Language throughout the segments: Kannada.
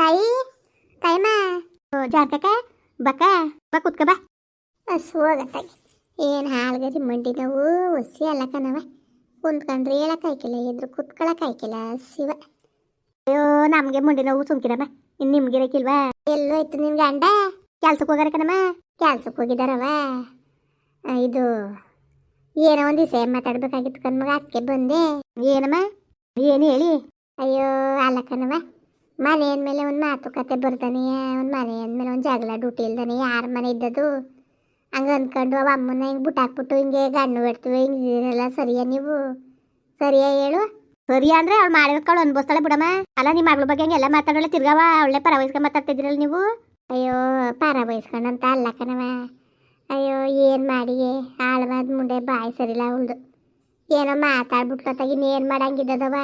ತಾಯಿ, ತಾಯಮ್ಮ. ಓ, ಜಾರ್ಕಕ್ಕ, ಬಕ್ಕ, ಬಾ ಕುತ್ಕ, ಬಾ. ಸೋಗತ್ತಾಗಿ ಏನು ಹಾಲ್ಗರಿ ಮಂಡಿ ನೋವು ಒಸಿ ಅಲ್ಲ ಕಣವ ಕುಂತ್ಕೊಂಡ್ರೆ ಹೇಳಕ್ ಆಯ್ಕಿಲ್ಲ, ಎದ್ರು ಕುತ್ಕೊಳಕ್ ಆಯ್ಕಿಲ್ಲ ಶಿವ. ಅಯ್ಯೋ, ನಮಗೆ ಮಂಡಿ ನೋವು ಇನ್ನು ನಿಮ್ಗೆ ಇರಕ್ಕಿಲ್ವಾ ಎಲ್ಲೋ ಇತ್ತು ನಿನ್ ಗಂಡ? ಕೆಲ್ಸಕ್ಕೆ ಹೋಗಾರ ಕಣಮ್ಮ? ಕೆಲ್ಸಕ್ಕೆ ಹೋಗಿದಾರವ ಇದು, ಏನೋ ಒಂದು ವಿಷಯ ಮಾತಾಡ್ಬೇಕಾಗಿತ್ತು ಕಣ್ಮಗ, ಅದಕ್ಕೆ ಬಂದೆ. ಏನಮ್ಮ? ಏನು ಹೇಳಿ? ಅಯ್ಯೋ, ಅಲ್ಲ ಕಣವ ಮನೆ ಅಂದಮೇಲೆ ಒಂದು ಮಾತುಕತೆ ಬರ್ತಾನೆ ಒಂದು ಮನೆ ಅಂದಮೇಲೆ ಒಂದು ಜಗಳ ಡ್ಯೂಟಿ ಇಲ್ದಾನೆ, ಯಾರ ಮನೆ ಇದ್ದದು ಹಂಗೆ ಅಂದ್ಕೊಂಡು ಅವ ಅಮ್ಮನ ಹಿಂಗೆ ಬಿಟ್ಟಾಕ್ಬಿಟ್ಟು ಹಿಂಗೆ ಗಣ್ಣು ಬಿಡ್ತೀವಿ ಹಿಂಗೆ ಇದೀರಲ್ಲ, ಸರಿಯಾ ನೀವು? ಸರಿಯಾ ಹೇಳು? ಸರಿಯಾ ಅಂದ್ರೆ ಅವ್ಳು ಮಾಡಿರ್ಕೊಳ್ಳು ಅನ್ಬೋಸ್ತಾಳೆ ಬಿಡಮ್ಮ. ಅಲ್ಲ ನಿಮ್ಮ ಮಗಳ ಬಗ್ಗೆ ಹಂಗೆಲ್ಲ ಮಾತಾಡೋಲ್ಲ ತಿರ್ಗವ ಒಳ್ಳೆ ಪರ ವಹಿಸ್ಕೊಂಡು ಮಾತಾಡ್ತಿದ್ದೀರಲ್ಲ ನೀವು? ಅಯ್ಯೋ ಪರ ಅಂತ ಅಲ್ಲ ಕಣವ ಅಯ್ಯೋ, ಏನು ಮಾಡಿ ಆಳ್ವಾದ ಮುಂಡೆ ಬಾಯಿ ಸರಿಲ್ಲ ಅವಳ್ದು. ಏನೋ ಮಾತಾಡ್ಬಿಟ್ಕೊತಾಗ ಇನ್ನೇನು ಮಾಡಂಗಿದ್ದದವ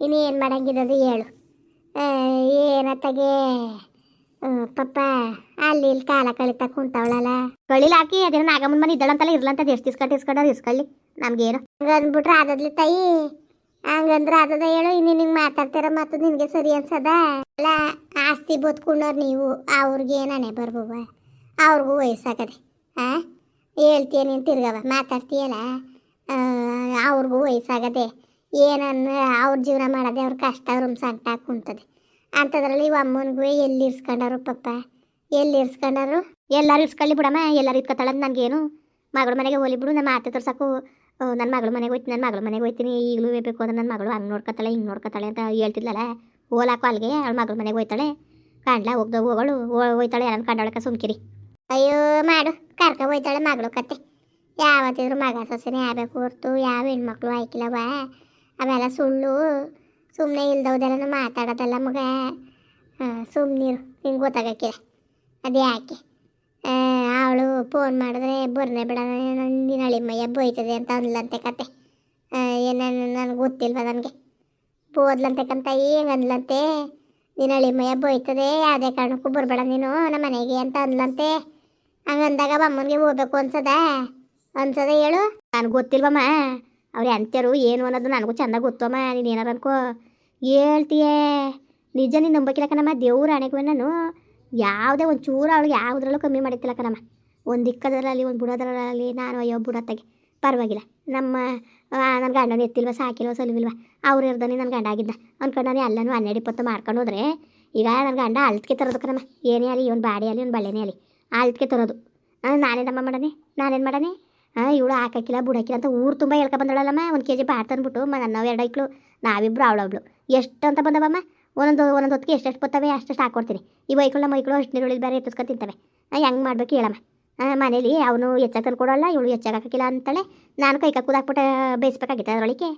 ಇನ್ನೇನು ಮಾಡಂಗಿದ್ದದು ಹೇಳು. ಏನತ್ತಾಗೆ ಪಪ್ಪ ಪಾಪ ಅಲ್ಲಿ ಇಲ್ಲಿ ಕಾಲ ಕಳಿತಾ ಕುಂತವಳಲ್ಲ. ಕಳಿಲ್ ಹಾಕಿ ಅದೇನೋ ನಾಗಮ್ಮನ ಮನೆ ಇದ್ದಳಂತಲ್ಲ ಇರ್ಲಂತ ಎಷ್ಟು ಇಸ್ಕೊಂಡು ಇಸ್ಕೊಂಡ್ರೆ ಇಸ್ಕೊಳ್ಳಿ. ನಮ್ಗೇನು? ಹಂಗಂದ್ಬಿಟ್ರೆ ಆದದ್ಲಿ ತಾಯಿ ಹಂಗಂದ್ರೆ ಆದದ ಹೇಳು ಇನ್ನು ನಿಂಗೆ ಮಾತಾಡ್ತೀರ ಮತ್ತು ನಿನಗೆ ಸರಿ ಅನ್ಸದ? ಅಲ್ಲ ಆಸ್ತಿ ಬದುಕೊಂಡವ್ರು ನೀವು ಅವ್ರಿಗೆ ಏನೇ ಬರ್ಬೋಬ ಅವ್ರಿಗೂ ವಯಸ್ಸಾಗದೆ ಆ? ಹೇಳ್ತೀಯ ನೀನು ತಿರ್ಗವ ಮಾತಾಡ್ತೀಯಲ್ಲ? ಅವ್ರಿಗೂ ವಯಸ್ಸಾಗದೆ ಏನನ್ನ ಅವ್ರ ಜೀವನ ಮಾಡೋದೆ ಅವ್ರ ಕಷ್ಟ ಅವ್ರ ಸಂಕಟ ಕುಂತದೆ. ಅಂಥದ್ರಲ್ಲಿ ಇವ ಅಮ್ಮನಿಗೂ ಎಲ್ಲಿ ಇರ್ಸ್ಕೊಂಡಾರು ಪಪ್ಪ? ಎಲ್ಲಿ ಇರ್ಸ್ಕೊಂಡಾರು? ಎಲ್ಲರೂ ಇರ್ಸ್ಕೊಳ್ಳಿ ಬಿಡಮ್ಮ, ಎಲ್ಲರೂ ಇಟ್ಕೊತಾಳಂತ ನನಗೇನು ಮಗಳ ಮನೆಗೆ ಹೋಲಿ ಬಿಡು ನಮ್ಮ ಮಾತೆ ತೋರ್ಸಕ್ಕೂ ನನ್ನ ಮಗಳ ಮನೆಗೆ ಹೋಯ್ತು ನನ್ನ ಮಗಳ ಮನೆಗೆ ಹೋಯ್ತೀನಿ, ಈಗಲೂ ಬೇಕು ಅಂದ್ರೆ ನನ್ನ ಮಗಳು ಹಂಗೆ ನೋಡ್ಕೊತಾಳೆ, ಹಿಂಗೆ ನೋಡ್ಕೊತಾಳೆ ಅಂತ ಹೇಳ್ತಿದ್ಲಲ್ಲ? ಹೋಲಾಕೋ ಅಲ್ಲಿಗೆ, ಅವಳ ಮಗಳ ಮನೆಗೆ ಹೋಯ್ತಾಳೆ. ಕಾಣ್ಲ ಹೋಗ್ದ ಹೋಗಳು ಹೋಯ್ತಾಳೆ ಯಾರನ್ನ ಕಂಡೊಳಕ ಸುಮ್ಕಿರಿ. ಅಯ್ಯೋ, ಮಾಡು, ಕರ್ಕ ಹೋಯ್ತಾಳೆ ಮಗಳು ಕತೆ. ಯಾವತ್ತಿದ್ರು ಮಗ ಸೊಸೆನೇ ಆಗಬೇಕು ಹೊರ್ತು, ಯಾವ ಹೆಣ್ಮಕ್ಳು ಆಯ್ಕಿಲ್ಲವ ಅವೆಲ್ಲ ಸುಳ್ಳು. ಸುಮ್ಮನೆ ಇಲ್ದವ್ದೆಲ್ಲ ಮಾತಾಡೋದಲ್ಲ ಮಗ. ಸುಮ್ಮನಿರು ಹಿಂಗೆ ಗೊತ್ತಾಗಕ್ಕಿಲ್ಲ ಅದು ಯಾಕೆ? ಅವಳು ಫೋನ್ ಮಾಡಿದ್ರೆ, ಬರ್ನೆ ಬಿಡ ನಿನ್ನ ಅಳಿಮಯ್ಯ ಬೋಯ್ತದೆ ಅಂತ ಅಂದ್ಲಂತೆ ಕತೆ. ಏನೇನು ನನಗೆ ಗೊತ್ತಿಲ್ವ ನನಗೆ? ಬೋದ್ಲಂತೆ ಕಂತ ಹಿಂಗೆ ಅಂದ್ಲಂತೆ? ನಿನ್ನ ಅಳಿಮಯ್ಯ ಬೋಯ್ತದೆ ಯಾವುದೇ ಕಾರಣಕ್ಕೂ ಬರಬೇಡ ನೀನು, ನಮ್ಮ ಮನೆಗೆ ಅಂತ ಅಂದ್ಲಂತೆ. ಹಂಗಂದಾಗ ಅಮ್ಮನಿಗೆ ಹೋಗ್ಬೇಕು ಅನ್ಸದ? ಅನ್ಸದ ಹೇಳು? ನನಗೆ ಗೊತ್ತಿಲ್ವಮ್ಮ. ಅವ್ರು ಎಂತ್ಯರು ಏನು ಅನ್ನೋದು ನನಗೂ ಚೆಂದ ಗೊತ್ತಮ್ಮ, ನೀನು ಏನಾರ ಅನ್ಕೋ. ಹೇಳ್ತೀಯೇ, ನಿಜ ನೀನು ಕಣಮ್ಮ, ದೇವ್ರ ಹಣೆಗೂ ನಾನು. ಯಾವುದೇ ಒಂದು ಚೂರು ಅವಳಿಗೆ ಯಾವುದ್ರಲ್ಲೂ ಕಮ್ಮಿ ಮಾಡಿತ್ತಿಲ್ಲ ಕಣಮ್ಮ. ಒಂದು ಇಕ್ಕದ್ರಲ್ಲಿ ಒಂದು ಬುಡೋದ್ರಲ್ಲಿ ನಾನು ಅಯ್ಯೋ ಬುಡತ್ತಾಗೆ. ಪರವಾಗಿಲ್ಲ. ನಮ್ಮ ನನ್ನ ಗಂಡನ ಎತ್ತಿಲ್ವ, ಸಾಕಿಲ್ವ, ಸಲುವಿಲ್ವ? ಅವ್ರು ಇರ್ದಾನೆ ನನ್ನ ಗಂಡ ಆಗಿದ್ದ. ಅನ್ಕೊಂಡು ನಾನು ಎಲ್ಲನೂ ಹನ್ನೆರಡು ಇಪ್ಪತ್ತು ಮಾಡ್ಕೊಂಡು ಹೋದ್ರೆ ಈಗ ನನ್ನ ಗಂಡ ಅಳ್ತಿಗೆ ತರೋದು ಕಣಮ್ಮ. ಏನೇ ಆಗಲಿ, ಇವನು ಬಾಡಿ ಅಲ್ಲಿ ಇವ್ನ ಬಳ್ಳೆನೇ ಆಗಲಿ. ಅಳ್ತಿಗೆ ತರೋದು. ನಾನೇನಮ್ಮ ಮಾಡನೆ ನಾನೇನು ಮಾಡನೆ ಹಾಂ, ಇವಳು ಹಾಕಾಕಿಲ್ಲ, ಬುಡಾಕಿಲ್ಲ ಅಂತ ಊರು ತುಂಬ ಹೇಳ್ಕೊ ಬಂದಳಲ್ಲಮ್ಮ. ಒಂದು ಕೆ ಜಿ ಬಾಟ್ ತಂದ್ಬಿಟ್ಟು ಮ ನನ್ನ ಎರಡು ಐಕ್ಳು, ನಾವಿಬ್ರು ಅವಳೊಬ್ಳು ಎಷ್ಟು ಅಂತ ಬಂದವಮ್ಮ? ಒಂದೊಂದು ಒಂದೊಂದು ಹೊತ್ತಿಗೆ ಎಷ್ಟೆಷ್ಟು ಬರ್ತವೆ, ಅಷ್ಟೆಷ್ಟು ಹಾಕ್ಕೊಡ್ತೀನಿ ಈ ಬೈಕ್ಳು ನಮ್ಮ ಮೈಕ್ಳು ಅಷ್ಟು ನೀರುಳ್ಳಿ ಬೇರೆ ಎತ್ತಿಸ್ಕೊಂಡು ತಿಂತವೆ. ಹೆಂಗೆ ಮಾಡ್ಬೇಕು ಹೇಳಮ್ಮ. ಮನೇಲಿ ಅವನು ಹೆಚ್ಚಾಗಿ ತಂದು ಕೊಡೋಲ್ಲ ಇವಳು ಹೆಚ್ಚಾಗಿ ಹಾಕಿಲ್ಲ ಅಂತಾಳೆ. ನಾನು ಕೈ ಕೂದಾಕ್ಬಿಟ್ಟು ಬೇಯಿಸ್ಬೇಕಾಗಿತ್ತು ಅದರೊಳಗೆ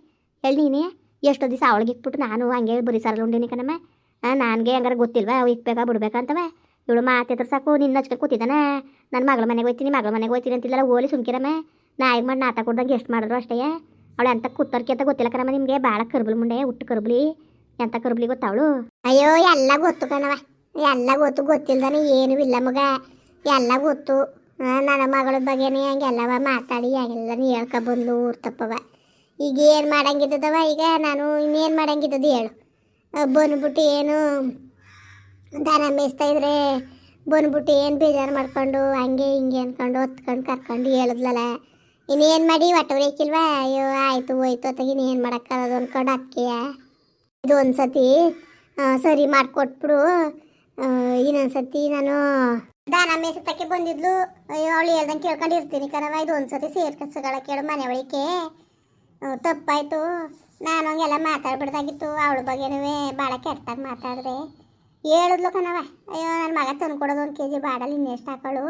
ಹೇಳಿ ನೀನೇ, ಎಷ್ಟೋ ದಿವಸ ಅವಳಿಗೆ ಇಕ್ಬಿಟ್ಟು ನಾನು ಹಂಗೆ ಬರೀ ಸಾರಲ್ಲ ಉಂಡಿನಿ ಕಣಮ್ಮ. ನನಗೆ ಹಂಗಾರೆ ಗೊತ್ತಿಲ್ವಾ, ಇಕ್ಬೇಕಾ, ಬಿಡ್ಬೇಕಾ ಅಂತವ. ಇವಳು ಮಾತೆ ಸಾಕು, ನಿನ್ನ ಹಚ್ಕೊಂಡು ಕೂತಿದ್ದಾನ? ನನ್ನ ಮಗಳ ಮನೆಗೆ ಹೋಯ್ತೀನಿ, ಮಗಳ ಮನೆಗೆ ಹೋಯ್ತೀನಿ ಅಂತಿಲ್ಲ ಓಲಿ ಸುಮ್ಕಿರಮ್ಮ. ನಾಯಿಗೆ ಮಾಡಿ ನಾತ ಕೊಡ್ದಂಗೆ ಎಷ್ಟು ಮಾಡಿದ್ರು ಅಷ್ಟೇ. ಅವಳು ಎಂತ ಕೂತರ್ಕಿ ಅಂತ ಗೊತ್ತಿಲ್ಲ ಕಣಮ್ಮ ನಿಮಗೆ ಭಾಳ ಕರ್ಬಲ್ ಮುಂಡೆ ಹುಟ್ಟು ಕರ್ಬಲಿ. ಎಂತ ಕರ್ಬಲಿ ಗೊತ್ತಾವಳು ಅಯ್ಯೋ, ಎಲ್ಲ ಗೊತ್ತು ಕಣವ ಎಲ್ಲ ಗೊತ್ತು, ಗೊತ್ತಿಲ್ದಾನೆ ಏನೂ ಇಲ್ಲ ಮಗ. ಎಲ್ಲ ಗೊತ್ತು. ನನ್ನ ಮಗಳ ಬಗ್ಗೆನೇ ಹಂಗೆಲ್ಲವ ಮಾತಾಡಿ, ಹಂಗೆಲ್ಲನೂ ಹೇಳ್ಕೊಬಂದ್ಲು ಊರ್ ತಪ್ಪವ ಈಗ ಏನು ಮಾಡಂಗಿದ್ದದವ ಈಗ ನಾನು ಇನ್ನೇನು ಮಾಡಂಗಿದ್ದದು ಹೇಳು. ಬಂದ್ಬಿಟ್ಟು ಏನು ದನ ಮೇಯಿಸ್ತಾ ಇದ್ರೆ ಬಂದ್ಬಿಟ್ಟು ಏನು ಬೇಜಾರು ಮಾಡ್ಕೊಂಡು, ಹಂಗೆ ಹಿಂಗೆ ಅಂದ್ಕೊಂಡು ಹೊತ್ಕೊಂಡು ಕರ್ಕೊಂಡು ಹೇಳಿದ್ಲಲ್ಲ. ಇನ್ನೇನು ಮಾಡಿ ಒಟ್ಟವ್ರೇಕಿಲ್ವಾ ಅಯ್ಯೋ, ಆಯಿತು, ಹೋಯ್ತು ಇನ್ನು ಏನು ಮಾಡೋಕ್ಕಾಗದು ಅಂದ್ಕೊಂಡು ಅಕ್ಕಿಯ ಇದು ಒಂದು ಸತಿ ಸರಿ ಮಾಡಿಕೊಟ್ಬಿಡು. ಇನ್ನೊಂದ್ಸತಿ ನಾನು ದಾನ ಮೇಸತ್ತಕ್ಕೆ ಬಂದಿದ್ಲು. ಅಯ್ಯೋ, ಅವಳು ಹೇಳ್ದಂಗೆ ಕೇಳ್ಕೊಂಡು ಇರ್ತೀನಿ ಕಣವ ಇದು ಒಂದು ಸತಿ ಸೇರ್ಕಸ್ಗಳ ಕೇಳು ಮನೆ ತಪ್ಪಾಯಿತು. ನಾನು ಹಂಗೆಲ್ಲ ಮಾತಾಡ್ಬಿಡ್ದಾಗಿತ್ತು. ಅವಳ ಬಗ್ಗೆನೂ ಭಾಳ ಕೆಟ್ಟಾಗಿ ಮಾತಾಡಿದೆ. ಹೇಳಿದ್ಲು ಕಣವ ಅಯ್ಯೋ ನನ್ನ ಮಗ ತಂದು ಕೊಡೋದು ಒಂದು ಕೆ ಜಿ ಬಾಡಲ್ಲಿ ಇನ್ನೆಷ್ಟು ಹಾಕೊಳ್ಳು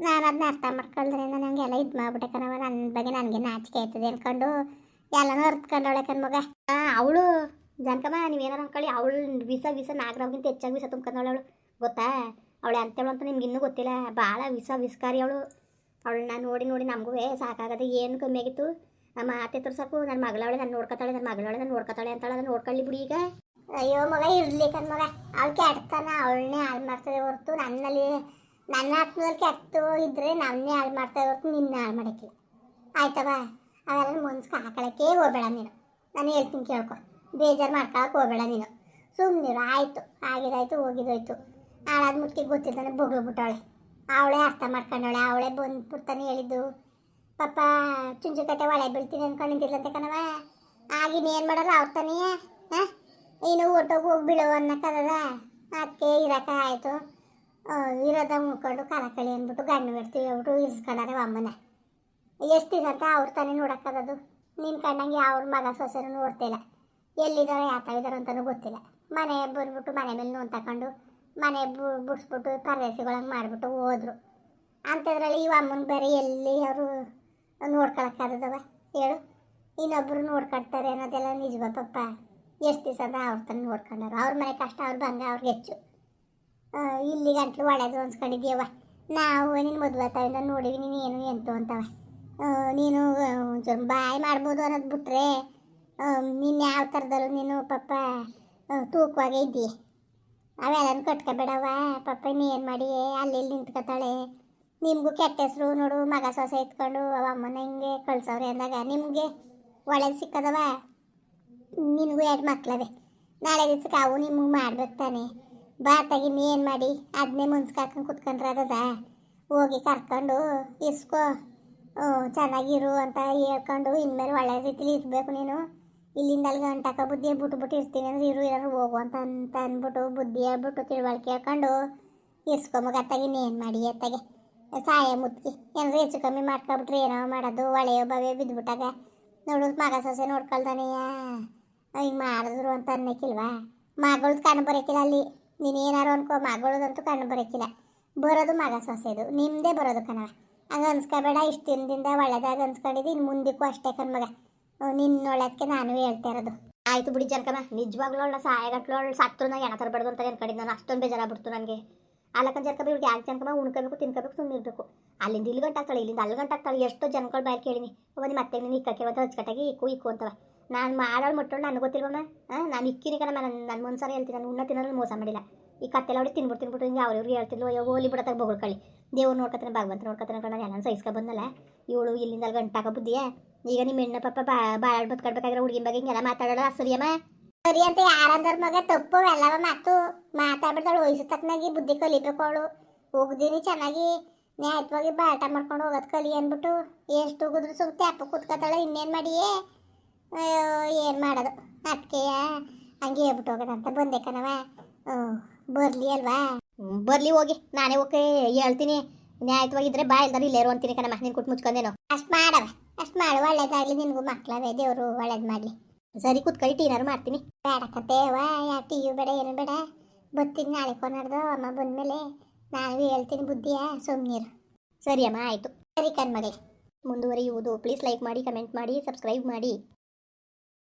ನಾನು ಅದನ್ನ ಅರ್ಥ ಮಾಡ್ಕೊಳ್ದ್ರೆ ನಾನು ಹಂಗೆಲ್ಲ ಇದು ಮಾಡ್ಬಿಟ್ಟೆ ಕಣವ ನನ್ನ ಬಗ್ಗೆ ನನಗೆ ನಾಚಿಕೆ ಆಯ್ತದೆ ಅಂದ್ಕೊಂಡು ಎಲ್ಲನೂ ಅರ್ತ್ಕೊಂಡವಳೆ ಕಣ್ಮಗ ಅವಳು ಜನಕಮ್ಮ, ನೀವೇನಾರು ಅಂದ್ಕೊಳ್ಳಿ ಅವಳು ವಿಸ ವಿಸ ನಾಗರಾವ್ಗಿಂತ ಹೆಚ್ಚಾಗಿ ವಿಸ ತುಂಬ್ಕೊಂಡವಳು ಅವಳು. ಗೊತ್ತಾ? ಅವಳು ಅಂತೇಳು ಅಂತ ನಿಮ್ಗೆ ಇನ್ನೂ ಗೊತ್ತಿಲ್ಲ. ಭಾಳ ವಿಸ ವಿಸ್ಕಾರಿ ಅವಳು. ಅವಳನ್ನ ನೋಡಿ ನೋಡಿ ನಮಗೂ ಸಾಕಾಗದೆ ಏನು ಕಮ್ಮಿ ಆಗಿತ್ತು? ನಮ್ಮ ತೋರ್ಸಕ್ಕೂ ನನ್ನ ಮಗಳವಳೆ ನಾನು ನೋಡ್ಕೊತಾಳೆ. ನನ್ನ ಮಗಳವಳೆ ನಾನು ನೋಡ್ಕೊತಾಳೆ ಅಂತಾಳೆ. ಅದನ್ನ ನೋಡ್ಕೊಳ್ಳಿ ಬಿಡಿ ಈಗ. ಅಯ್ಯೋ ಮಗ, ಇರ್ಲಿ ಕಣ್ ಮಗ. ಅವ್ ಕೆಡ್ತಾನ, ಅವಳನ್ನೇ ಹಾಳು ಮಾಡ್ತದೆ ಹೊರತು. ನನ್ನಲ್ಲಿ, ನನ್ನ ಆತ್ಮದಲ್ಲಿ ಕೆಟ್ಟು ಇದ್ರೆ ನನ್ನೇ ಹಾಳು ಮಾಡ್ತದೆ ಹೊರತು ನಿನ್ನ ಹಾಳು ಮಾಡಕ್ಕಿಲ್ಲ ಆಯ್ತವ ಅವೆಲ್ಲ ಮುನ್ಸ್ಕ ಹಾಕೊಳಕ್ಕೆ ಹೋಗ್ಬೇಡ ನೀನು. ನಾನು ಹೇಳ್ತೀನಿ ಕೇಳ್ಕೊ. ಬೇಜಾರು ಮಾಡ್ಕೊಳಕ್ಕೆ ಹೋಗ್ಬೇಡ ನೀನು. ಸುಮ್ಮನಿರು ಆಯಿತು, ಆಗಿದಾಯ್ತು, ಹೋಗಿದೋಯ್ತು. ಹಾಳಾದ ಮುಟ್ಟಿಗೆ ಗೊತ್ತಿದ್ದಾನೆ ಬೊಗ್ಳು ಬಿಟ್ಟವಳೆ ಅವಳೇ ಅರ್ಥ ಮಾಡ್ಕೊಂಡವಳೆ. ಅವಳೇ ಬಂದ್ಬಿಡ್ತಾನೆ ಹೇಳಿದ್ದು. ಪಾಪ, ಚುಂಚುಕಟ್ಟೆ ಒಳೆ ಬೀಳ್ತೀನಿ ಅನ್ಕೊಂಡು ನಿಂತಿದ್ಲಂತೆ ಕಣವ ಆಗಿನ ಏನು ಮಾಡೋಲ್ಲ, ಅವ್ರ ತಾನೇ, ಹಾಂ? ಇನ್ನು ಊಟಕ್ಕೆ ಹೋಗಿ ಬೀಳು ಅನ್ನಕ್ಕದ ಅದಕ್ಕೆ ಇರಕ ಆಯಿತು. ಇರೋದ ಉಳ್ಕೊಂಡು ಕಾಲ ಕಳಿ ಅಂದ್ಬಿಟ್ಟು ಗಂಡು ಬಿಡ್ತೀವಿ ಹೇಳ್ಬಿಟ್ಟು ಇರಿಸ್ಕೊಂಡಾರೆ ಅಮ್ಮನ ಎಷ್ಟು ದಿವಸ ಅವ್ರ ತಾನೇ ನೋಡೋಕ್ಕದದು ನಿನ್ನ ಕಂಡಂಗೆ ಅವ್ರ ಮಗ ಸೊಸೆರು ನೋಡ್ತಿಲ್ಲ. ಎಲ್ಲಿದ್ದಾರೋ ಯಾತಾವಿದಾರೋ ಅಂತಲೂ ಗೊತ್ತಿಲ್ಲ. ಮನೆ ಬಂದ್ಬಿಟ್ಟು ಮನೆ ಮೇಲೆ ನೋನ್ ತಗೊಂಡು ಮನೆ ಬು, ಬಿಡಿಸ್ಬಿಟ್ಟು ಪರದೇಸಿಗಳಂಗೆ ಮಾಡಿಬಿಟ್ಟು ಹೋದರು. ಅಂಥದ್ರಲ್ಲಿ ಇವ ಅಮ್ಮನ ಬೇರೆ ಎಲ್ಲಿ ಅವರು ನೋಡ್ಕೊಳಕ್ಕಾಗದವ ಹೇಳು. ಇನ್ನೊಬ್ಬರು ನೋಡ್ಕೊಳ್ತಾರೆ ಅನ್ನೋದೆಲ್ಲ ನಿಜವ ಪಪ್ಪ? ಎಷ್ಟು ದಿವಸ ಅಂದ್ರೆ ಅವ್ರ ತಂದು ನೋಡ್ಕೊಂಡವ್ರು. ಅವ್ರ ಮನೆ ಕಷ್ಟ, ಅವ್ರು ಬಂಗ ಅವ್ರಿಗೆ ಹೆಚ್ಚು. ಇಲ್ಲಿಗೆ ಇಲ್ಲಿ ಗಂಟ್ಲು ಒಳ್ಳೇದು ಅನ್ಸ್ಕೊಂಡಿದ್ದೀಯವ ನಾವು ನಿನ್ನ ಮದುವೆ ತಾಯಿಂದ ನೋಡಿವಿ, ನೀನು ಏನು ಎಂತು ಅಂತವ. ನೀನು ಒಂಚೂರು ಬಾಯ್ ಮಾಡ್ಬೋದು ಅನ್ನೋದು ಬಿಟ್ರೆ ನೀನು ಯಾವ ಥರದಲ್ಲೂ ನೀನು ಪಾಪ ತೂಕವಾಗೆ ಇದ್ದೀಯ. ಅವೆಲ್ಲನೂ ಕಟ್ಕೋಬೇಡವ ಪಾಪ ಏನು ಮಾಡಿ? ಅಲ್ಲಿ ಇಲ್ಲಿ ನಿಂತ್ಕೊತಾಳೆ. ನಿಮಗೂ ಕೆಟ್ಟ ಹೆಸರು ನೋಡು, ಮಗ ಸೊಸೆ ಇತ್ಕೊಂಡು ಅವ ಅಮ್ಮನ ಹಿಂಗೆ ಕಳ್ಸವ್ರೆ ಅಂದಾಗ ನಿಮಗೆ ಒಳ್ಳೇದು ಸಿಕ್ಕದವ. ನಿನಗೂ ಎರಡು ಮಕ್ಕಳದೆ ನಾಳೆ ದಿವ್ಸಕ್ಕೆ ಅವು ನಿಮಗೆ ಮಾಡ್ಬೇಕು ತಾನೆ. ಬಾ ತಗಿ ಏನು ಮಾಡಿ? ಅದನ್ನೇ ಮುನ್ಸ್ಕಾಕೊಂಡು ಕುತ್ಕೊಂಡ್ರೆ ಅದದ ಹೋಗಿ ಕರ್ಕೊಂಡು ಇಸ್ಕೋ. ಚೆನ್ನಾಗಿರು ಅಂತ ಹೇಳ್ಕೊಂಡು ಇನ್ಮೇಲೆ ಒಳ್ಳೆ ರೀತಿಲಿ ಇರಬೇಕು ನೀನು. ಇಲ್ಲಿಂದ ಅಲ್ಲಿ ಗಂಟಕ ಬುದ್ಧಿ ಬಿಟ್ಟು ಬಿಟ್ಟು ಇರ್ತೀನಿ ಅಂದ್ರೆ ಇರು ಏನಾದ್ರು ಹೋಗು ಅಂತ ಅಂತ ಅಂದ್ಬಿಟ್ಟು ಬುದ್ಧಿ ಹೇಳ್ಬಿಟ್ಟು ತಿಳುವಳಿಕೆ ಹೇಳ್ಕೊಂಡು ಇಸ್ಕೊಂಬಗ ಅತ್ತಾಗಿ ಏನು ಮಾಡಿ ಅತ್ತಾಗೆ. ಸಾಯ ಮುತ್ಕಿ. ಏನಾದ್ರು ಹೆಚ್ಚು ಕಮ್ಮಿ ಮಾಡ್ಕೊಬಿಟ್ರೆ ಏನೋ ಮಾಡೋದು. ಒಳೆಯೋ ಬವೆ ಬಿದ್ದುಬಿಟ್ಟಾಗ ನೋಡು, ಮಗ ಸೊಸೆ ನೋಡ್ಕೊಳ್ದಾನೆಯ ಹಿಂಗೆ ಮಾಡಿದ್ರು ಅಂತ ಅನ್ನಕ್ಕಿಲ್ವಾ ಮಗಳದ್ದು ಕಣ್ಣು ಬರೋಕ್ಕಿಲ್ಲ ಅಲ್ಲಿ. ನೀನು ಏನಾರು ಅನ್ಕೋ, ಮಗಳದಂತೂ ಕಣ್ಣು ಬರೋಕ್ಕಿಲ್ಲ ಬರೋದು ಮಗ ಸೊಸೆದು ನಿಮ್ಮದೇ ಬರೋದು ಕಣವ ಹಂಗೆ ಅನ್ಸ್ಕೊಬೇಡ, ಇಷ್ಟು ದಿನದಿಂದ ಒಳ್ಳೆದಾಗ ಅನ್ಸ್ಕೊಂಡಿದ್ದು ಇನ್ನು ಮುಂದಕ್ಕೂ ಅಷ್ಟೇ ಕಣ್ ಮಗ. ಒಳ್ಳೇದಕ್ಕೆ ನಾನು ಹೇಳ್ತಾ ಇರೋದು. ಆಯ್ತು ಬಿಡಿ ಜನಕಮ್ಮ, ನಿಜವಾಗ್ಲೂ ಅವಳ ಸಹಾಯಗಟ್ಲು ಅವಳು ಸತ್ರು ನಾ ಎಣ ತರಬಾರ್ದು ಅಂತ ಅನ್ಕೊಂಡಿದ್ದು ನಾನು, ಅಷ್ಟೊಂದು ಬೇಜಾರಾಗ್ಬಿಡ್ತು ನನಗೆ. ಅಲ್ಲಕ್ಕ ಜನಕ ಇವ್ರಿಗೆ ಯಾಕೆ ಜನಕಮ್ಮ, ಉಣ್ಕೋಬೇಕು, ತಿನ್ಕೋಬೇಕು ಸುಮ್ಮನೆ ಇರಬೇಕು. ಅಲ್ಲಿಂದ ಇಲ್ಲಿ ಗಂಟೆ ಇಲ್ಲಿಂದ ಅಲ್ಲಿ ಗಂಟೆ ಆಗ್ತಾಳೆ ಎಷ್ಟೋ ಜನಗಳು ಬಾಯ್ ಕೇಳಿನಿ. ಒಬ್ಬನಿ ಮತ್ತೆ ನೀನು ಇಕ್ಕಕ್ಕೆ ಬಂದು ಹಚ್ಕಟ್ಟಾಗಿ ಇಕ್ಕು ಇಕ್ಕು ಅಂತವ. ನಾನು ಮಾಡೋಳು ಮುಟ್ಟೋಳು, ನನಗೆ ಗೊತ್ತಿಲ್ವಮ್ಮ ನಾನು ಇಕ್ಕಿನಿ ಕಣ ನಾನು ನನ್ನ ಮುಂದ್ಸಾರ ಹೇಳ್ತೀನಿ, ನಾನು ಉಣ್ಣ ತಿನ್ನೋದು ಮೋಸ ಮಾಡಿಲ್ಲ. ಈ ಕತ್ತೆಲ್ಲ ಹೊಡಿ ತಿನ್ಬಿಟ್ಟು ತಿನ್ಬಿಟ್ಟು ಹಿಂಗೆ ಅವ್ರು ಇವ್ರಿಗೆ ಹೇಳ್ತಿದ್ಲು, ಅಯ್ಯೋ, ಹೋಲಿ ಬಿಡತ್ತಾಗ ಬೊಗಳ್ಕೊಳ್ಳಿ. ದೇವ್ರು ನೋಡ್ಕೊತಾನೆ ಭಗವಂತ ನೋಡ್ಕೊತಾನೆ ಕಣ ಎಲ್ಲ ಸಹಿಸ್ಕೊ ಬಂದಲ್ಲ ಇವಳು ಇಲ್ಲಿಂದ ಅಲ್ಲಿ ಗಂಟಾಕ ಬುದ್ಧಿಯ? ಈಗ ನಿಮ್ಮ ಹೆಣ್ಣ ಪಾಪ ಬಾ, ಬಾಳ್ ಬತ್ಕೊಡ್ಬೇಕಾಗಿರೋ ಹುಡುಗಿನ ಬಗ್ಗೆ ಹಿಂಗೆಲ್ಲ ಮಾತಾಡೋಲ್ಲ ಸರಿಯಮ್ಮ ಸರಿ ಅಂತ ಯಾರಂದ್ರ ಮಗ, ತಪ್ಪು ಎಲ್ಲವ ಮಾತು. ಮಾತಾಡ್ಬಿಡ್ತಾಳು, ವಯಸ್ಸು ತಕ್ಕನಾಗಿ ಬುದ್ಧಿ ಕಲಿಬೇಕು ಅವಳು ಹೋಗ್ದೀನಿ ಚೆನ್ನಾಗಿ. ನ್ಯಾಯವಾಗಿ ಬಾಟ ಮಾಡ್ಕೊಂಡು ಹೋಗೋದು ಕಲಿ ಅಂದ್ಬಿಟ್ಟು, ಎಷ್ಟು ಹೋಗಿದ್ರು ಸುಮ್ ತ್ಯಾಪ ಕೂತ್ಕೊತಾಳೆ, ಇನ್ನೇನು ಮಾಡಿಯೇ? ಏನು ಮಾಡೋದು? ಅದಕ್ಕೆ ಹಂಗೆ ಹೇಳ್ಬಿಟ್ಟು ಹೋಗೋದಂತ ಬಂದೆ ಕಣವ ಬರಲಿ ಅಲ್ವಾ? ಬರಲಿ ಹೋಗಿ. ನಾನೇ ಹೋಗಿ ಹೇಳ್ತೀನಿ. ನ್ಯಾಯವಾಗಿದ್ರೆ ಬಾ ಇಲ್ದಾರ ಇಲ್ಲೇ ಅಂತೀನಿ ಕಣಮ್ಮ ನೀನು ಕೊಟ್ಟು ಮುಚ್ಕೊಂಡೇನು? ಅಷ್ಟು ಮಾಡವ ಅಷ್ಟು ಮಾಡು. ಒಳ್ಳೇದಾಗಲಿ. ನಿನಗೂ ಮಕ್ಕಳವೇ ದೇವರು ಒಳ್ಳೇದು ಮಾಡಲಿ. ಸರಿ, ಕೂತ್ಕೊಳ್ಳಿ. ಟೀನಾರು ಮಾಡ್ತೀನಿ. ಬೇಡ ಕತೆವ ಯಾ ವಿ ಬೇಡ, ಏನು ಬೇಡ. ಬತ್ತೀನಿ ನಾಳೆ ಕೊನಾಡ್ದು ಅಮ್ಮ ಬಂದಮೇಲೆ ನಾನು ಹೇಳ್ತೀನಿ ಬುದ್ಧಿಯ ಸುಮ್ಮನೀರು ಸರಿ ಅಮ್ಮ, ಆಯಿತು. ಸರಿ ಕಣ್ಮಗಳೇ. ಮುಂದುವರಿಯುವುದು. ಪ್ಲೀಸ್ ಲೈಕ್ ಮಾಡಿ ಕಮೆಂಟ್ ಮಾಡಿ ಸಬ್ಸ್ಕ್ರೈಬ್ ಮಾಡಿ.